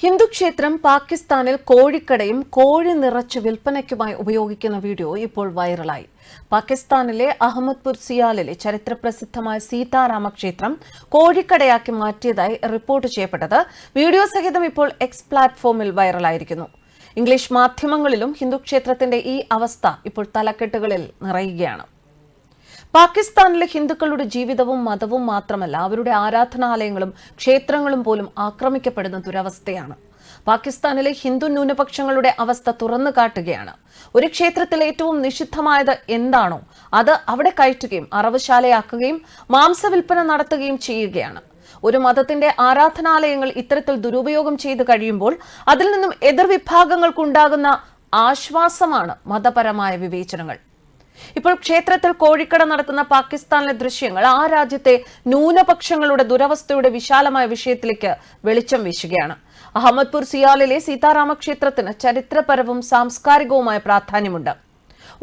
ഹിന്ദു ക്ഷേത്രം പാകിസ്ഥാനിൽ കോഴിക്കടയും കോഴി നിറച്ച് വിൽപ്പനയ്ക്കുമായി ഉപയോഗിക്കുന്ന വീഡിയോ ഇപ്പോൾ വൈറലായി. പാകിസ്ഥാനിലെ അഹമ്മദ്പൂർ സിയാലിലെ ചരിത്രപ്രസിദ്ധമായ സീതാരാമ ക്ഷേത്രം കോഴിക്കടയാക്കി മാറ്റിയതായി റിപ്പോർട്ട് ചെയ്യപ്പെട്ടത് വീഡിയോ സഹിതം ഇപ്പോൾ എക്സ് പ്ലാറ്റ്ഫോമിൽ വൈറലായിരിക്കുന്നു. ഇംഗ്ലീഷ് മാധ്യമങ്ങളിലും ഹിന്ദുക്ഷേത്രത്തിന്റെ ഈ അവസ്ഥ ഇപ്പോൾ തലക്കെട്ടുകളിൽ നിറയുകയാണ്. പാകിസ്ഥാനിലെ ഹിന്ദുക്കളുടെ ജീവിതവും മതവും മാത്രമല്ല അവരുടെ ആരാധനാലയങ്ങളും ക്ഷേത്രങ്ങളും പോലും ആക്രമിക്കപ്പെടുന്ന ദുരവസ്ഥയാണ്. പാകിസ്ഥാനിലെ ഹിന്ദു ന്യൂനപക്ഷങ്ങളുടെ അവസ്ഥ തുറന്നു കാട്ടുകയാണ്. ഒരു ക്ഷേത്രത്തിൽ ഏറ്റവും നിഷിദ്ധമായത് എന്താണോ അത് അവിടെ കയറ്റുകയും അറവുശാലയാക്കുകയും മാംസവിൽപ്പന നടത്തുകയും ചെയ്യുകയാണ്. ഒരു മതത്തിന്റെ ആരാധനാലയങ്ങൾ ഇത്തരത്തിൽ ദുരുപയോഗം ചെയ്തു കഴിയുമ്പോൾ അതിൽ നിന്നും എതിർവിഭാഗങ്ങൾക്കുണ്ടാകുന്ന ആശ്വാസമാണ് മതപരമായ വിവേചനങ്ങൾ. ഇപ്പോൾ ക്ഷേത്രത്തിൽ കോഴിക്കട നടത്തുന്ന പാകിസ്ഥാനിലെ ദൃശ്യങ്ങൾ ആ രാജ്യത്തെ ന്യൂനപക്ഷങ്ങളുടെ ദുരവസ്ഥയുടെ വിശാലമായ വിഷയത്തിലേക്ക് വെളിച്ചം വീശുകയാണ്. അഹമ്മദ്പൂർ സിയാലിലെ സീതാരാമ ക്ഷേത്രത്തിന് ചരിത്രപരവും സാംസ്കാരികവുമായ പ്രാധാന്യമുണ്ട്.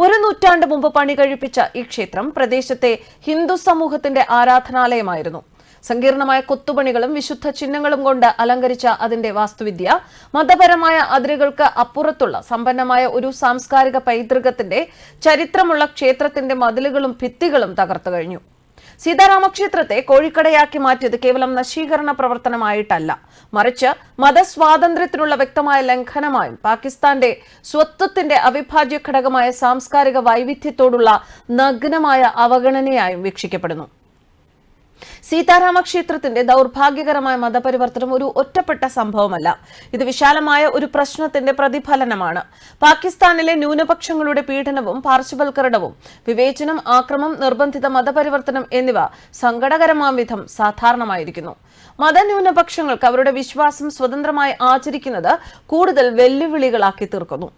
ഒരു നൂറ്റാണ്ട് മുമ്പ് പണി കഴിപ്പിച്ച ഈ ക്ഷേത്രം പ്രദേശത്തെ ഹിന്ദു സമൂഹത്തിന്റെ ആരാധനാലയമായിരുന്നു. സങ്കീർണമായ കൊത്തുപണികളും വിശുദ്ധ ചിഹ്നങ്ങളും കൊണ്ട് അലങ്കരിച്ച അതിന്റെ വാസ്തുവിദ്യ. മതപരമായ അതിരുകൾക്ക് അപ്പുറത്തുള്ള സമ്പന്നമായ ഒരു സാംസ്കാരിക പൈതൃകത്തിന്റെ ചരിത്രമുള്ള ക്ഷേത്രത്തിന്റെ മതിലുകളും ഭിത്തികളും തകർത്തു കഴിഞ്ഞു. സീതാരാമക്ഷേത്രത്തെ കോഴിക്കടയാക്കി മാറ്റിയത് കേവലം നശീകരണ പ്രവർത്തനമായിട്ടല്ല. മറിച്ച് മതസ്വാതന്ത്ര്യത്തിനുള്ള വ്യക്തമായ ലംഘനമായും പാകിസ്ഥാന്റെ സ്വത്വത്തിന്റെ അവിഭാജ്യ ഘടകമായ സാംസ്കാരിക വൈവിധ്യത്തോടുള്ള നഗ്നമായ അവഗണനയായും വീക്ഷിക്കപ്പെടുന്നു. സീതാരാമ ക്ഷേത്രത്തിന്റെ ദൗർഭാഗ്യകരമായ മതപരിവർത്തനം ഒരു ഒറ്റപ്പെട്ട സംഭവമല്ല. ഇത് വിശാലമായ ഒരു പ്രശ്നത്തിന്റെ പ്രതിഫലനമാണ്. പാകിസ്ഥാനിലെ ന്യൂനപക്ഷങ്ങളുടെ പീഡനവും പാർശ്വവൽക്കരണവും വിവേചനം ആക്രമം നിർബന്ധിത മതപരിവർത്തനം എന്നിവ സങ്കടകരമാം വിധം സാധാരണമായിരിക്കുന്നു. മതന്യൂനപക്ഷങ്ങൾക്ക് അവരുടെ വിശ്വാസം സ്വതന്ത്രമായി ആചരിക്കുന്നത് കൂടുതൽ വെല്ലുവിളികളാക്കി തീർക്കുന്നു.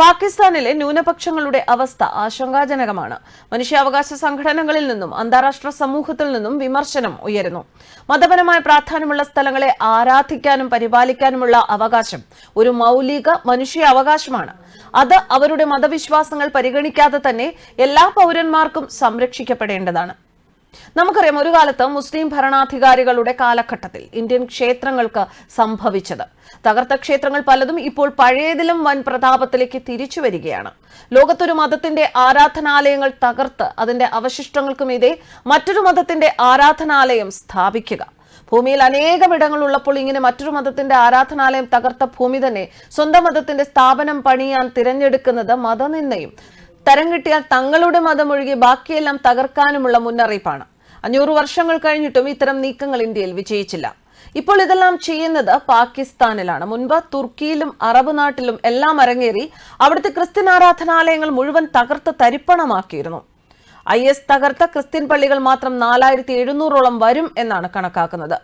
പാകിസ്ഥാനിലെ ന്യൂനപക്ഷങ്ങളുടെ അവസ്ഥ ആശങ്കാജനകമാണ്. മനുഷ്യാവകാശ സംഘടനകളിൽ നിന്നും അന്താരാഷ്ട്ര സമൂഹത്തിൽ നിന്നും വിമർശനം ഉയരുന്നു. മതപരമായ പ്രാധാന്യമുള്ള സ്ഥലങ്ങളെ ആരാധിക്കാനും പരിപാലിക്കാനുമുള്ള അവകാശം ഒരു മൗലിക മനുഷ്യാവകാശമാണ്. അത് അവരുടെ മതവിശ്വാസങ്ങൾ പരിഗണിക്കാതെ തന്നെ എല്ലാ പൗരന്മാർക്കും സംരക്ഷിക്കപ്പെടേണ്ടതാണ്. നമുക്കറിയാം ഒരു കാലത്ത് മുസ്ലിം ഭരണാധികാരികളുടെ കാലഘട്ടത്തിൽ ഇന്ത്യൻ ക്ഷേത്രങ്ങൾക്ക് സംഭവിച്ചത്. തകർത്ത ക്ഷേത്രങ്ങൾ പലതും ഇപ്പോൾ പഴയതിലും വൻ പ്രതാപത്തിലേക്ക് തിരിച്ചു വരികയാണ്. ലോകത്തൊരു മതത്തിന്റെ ആരാധനാലയങ്ങൾ തകർത്ത് അതിന്റെ അവശിഷ്ടങ്ങൾക്ക് മറ്റൊരു മതത്തിന്റെ ആരാധനാലയം സ്ഥാപിക്കുക. ഭൂമിയിൽ അനേകം ഇടങ്ങളുള്ളപ്പോൾ ഇങ്ങനെ മറ്റൊരു മതത്തിന്റെ ആരാധനാലയം തകർത്ത ഭൂമി തന്നെ സ്വന്തം മതത്തിന്റെ സ്ഥാപനം പണിയാൻ തിരഞ്ഞെടുക്കുന്നത് മതനിന്ദയും തരം കിട്ടിയാൽ തങ്ങളുടെ മതമൊഴികെ ബാക്കിയെല്ലാം തകർക്കാനുമുള്ള മുന്നറിയിപ്പാണ്. അഞ്ഞൂറ് വർഷങ്ങൾ കഴിഞ്ഞിട്ടും ഇത്തരം നീക്കങ്ങൾ ഇന്ത്യയിൽ വിജയിച്ചില്ല. ഇപ്പോൾ ഇതെല്ലാം ചെയ്യുന്നത് പാകിസ്ഥാനിലാണ്. മുൻപ് തുർക്കിയിലും അറബ് നാട്ടിലും എല്ലാം അരങ്ങേറി അവിടുത്തെ ക്രിസ്ത്യൻ ആരാധനാലയങ്ങൾ മുഴുവൻ തകർത്ത് തരിപ്പണമാക്കിയിരുന്നു. ഐ എസ് തകർത്ത ക്രിസ്ത്യൻ പള്ളികൾ മാത്രം നാലായിരത്തി എഴുന്നൂറോളം വരും എന്നാണ് കണക്കാക്കുന്നത്.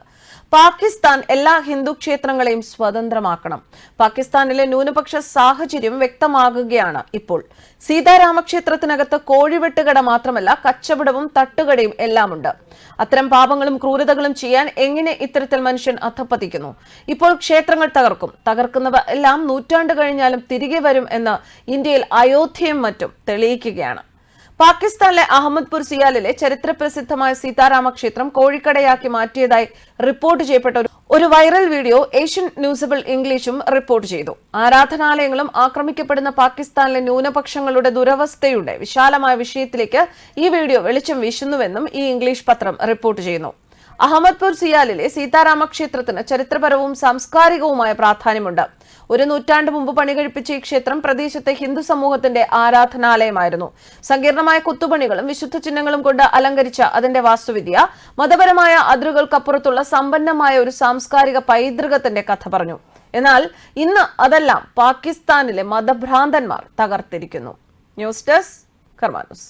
പാകിസ്ഥാൻ എല്ലാ ഹിന്ദു ക്ഷേത്രങ്ങളെയും സ്വതന്ത്രമാക്കണം. പാകിസ്ഥാനിലെ ന്യൂനപക്ഷ സാഹചര്യം വ്യക്തമാകുകയാണ് ഇപ്പോൾ. സീതാരാമക്ഷേത്രത്തിനകത്ത് കോഴിവെട്ടുകട മാത്രമല്ല കച്ചവടവും തട്ടുകടയും എല്ലാമുണ്ട്. അത്തരം പാപങ്ങളും ക്രൂരതകളും ചെയ്യാൻ എങ്ങനെ ഇത്തരത്തിൽ മനുഷ്യൻ അധപ്പതിക്കുന്നു? ഇപ്പോൾ ക്ഷേത്രങ്ങൾ തകർക്കും. തകർക്കുന്നവ എല്ലാം നൂറ്റാണ്ട് കഴിഞ്ഞാലും തിരികെ വരും എന്ന് ഇന്ത്യയിൽ അയോധ്യയും മറ്റും തെളിയിക്കുകയാണ്. പാകിസ്ഥാനിലെ അഹമ്മദ്പൂർ സിയാലിലെ ചരിത്ര പ്രസിദ്ധമായ സീതാരാമ ക്ഷേത്രം കോഴിക്കടയാക്കി മാറ്റിയതായി റിപ്പോർട്ട് ചെയ്യപ്പെട്ട ഒരു വൈറൽ വീഡിയോ ഏഷ്യൻ ന്യൂസബിൾ ഇംഗ്ലീഷും റിപ്പോർട്ട് ചെയ്തു. ആരാധനാലയങ്ങളും ആക്രമിക്കപ്പെടുന്ന പാകിസ്ഥാനിലെ ന്യൂനപക്ഷങ്ങളുടെ ദുരവസ്ഥയുടെ വിശാലമായ വിഷയത്തിലേക്ക് ഈ വീഡിയോ വെളിച്ചം വീശുന്നുവെന്നും ഈ ഇംഗ്ലീഷ് പത്രം റിപ്പോർട്ട് ചെയ്യുന്നു. അഹമ്മദ്പൂർ സിയാലിലെ സീതാരാമ ക്ഷേത്രത്തിന് ചരിത്രപരവും സാംസ്കാരികവുമായ പ്രാധാന്യമുണ്ട്. ഒരു നൂറ്റാണ്ട് മുമ്പ് പണികഴിപ്പിച്ച ഈ ക്ഷേത്രം പ്രദേശത്തെ ഹിന്ദു സമൂഹത്തിന്റെ ആരാധനാലയമായിരുന്നു. സങ്കീർണമായ കൊത്തുപണികളും വിശുദ്ധ ചിഹ്നങ്ങളും കൊണ്ട് അലങ്കരിച്ച അതിന്റെ വാസ്തുവിദ്യ മതപരമായ അതിരുകൾക്കപ്പുറത്തുള്ള സമ്പന്നമായ ഒരു സാംസ്കാരിക പൈതൃകത്തിന്റെ കഥ പറഞ്ഞു. എന്നാൽ ഇന്ന് അതെല്ലാം പാകിസ്ഥാനിലെ മതഭ്രാന്തന്മാർ തകർത്തിരിക്കുന്നു. News desk കർമാനുസ്.